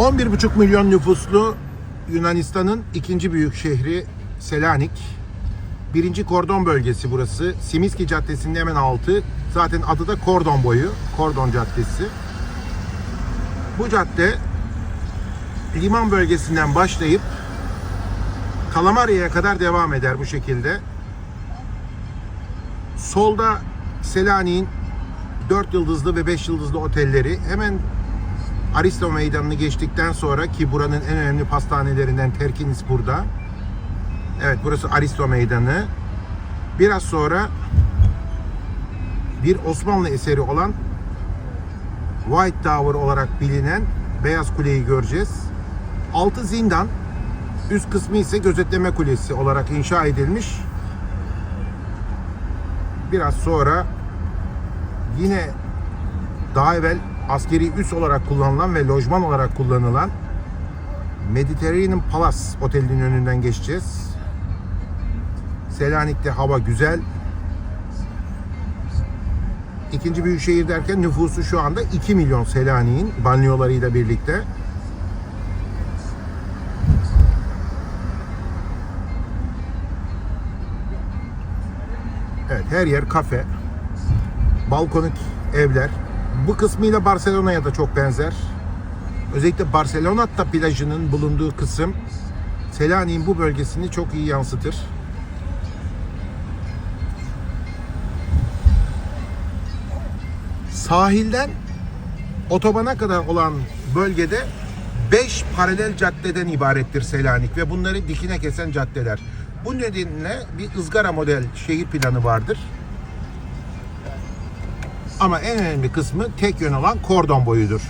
11,5 milyon nüfuslu Yunanistan'ın ikinci büyük şehri Selanik. Birinci kordon bölgesi burası. Simiski Caddesi'nin hemen altı. Zaten adı da kordon boyu. Kordon Caddesi. Bu cadde liman bölgesinden başlayıp Kalamaria'ya kadar devam eder bu şekilde. Solda Selanik'in 4 yıldızlı ve 5 yıldızlı otelleri hemen Aristo Meydanı'nı geçtikten sonra ki buranın en önemli pastanelerinden Terkinis burada. Evet burası Aristo Meydanı. Biraz sonra bir Osmanlı eseri olan White Tower olarak bilinen Beyaz Kule'yi göreceğiz. Altı zindan, üst kısmı ise gözetleme kulesi olarak inşa edilmiş. Biraz sonra yine daha evvel askeri üs olarak kullanılan ve lojman olarak kullanılan Mediterranean Palace otelinin önünden geçeceğiz. Selanik'te hava güzel. İkinci büyük şehir derken nüfusu şu anda 2 milyon Selanik'in banyolarıyla birlikte. Evet her yer kafe. Balkonik evler. Bu kısmıyla Barcelona'ya da çok benzer. Özellikle Barcelona'da plajının bulunduğu kısım Selanik'in bu bölgesini çok iyi yansıtır. Sahilden otobana kadar olan bölgede 5 paralel caddeden ibarettir Selanik ve bunları dikine kesen caddeler. Bu nedenle bir ızgara model şehir planı vardır. Ama en önemli kısmı tek yön olan kordon boyudur.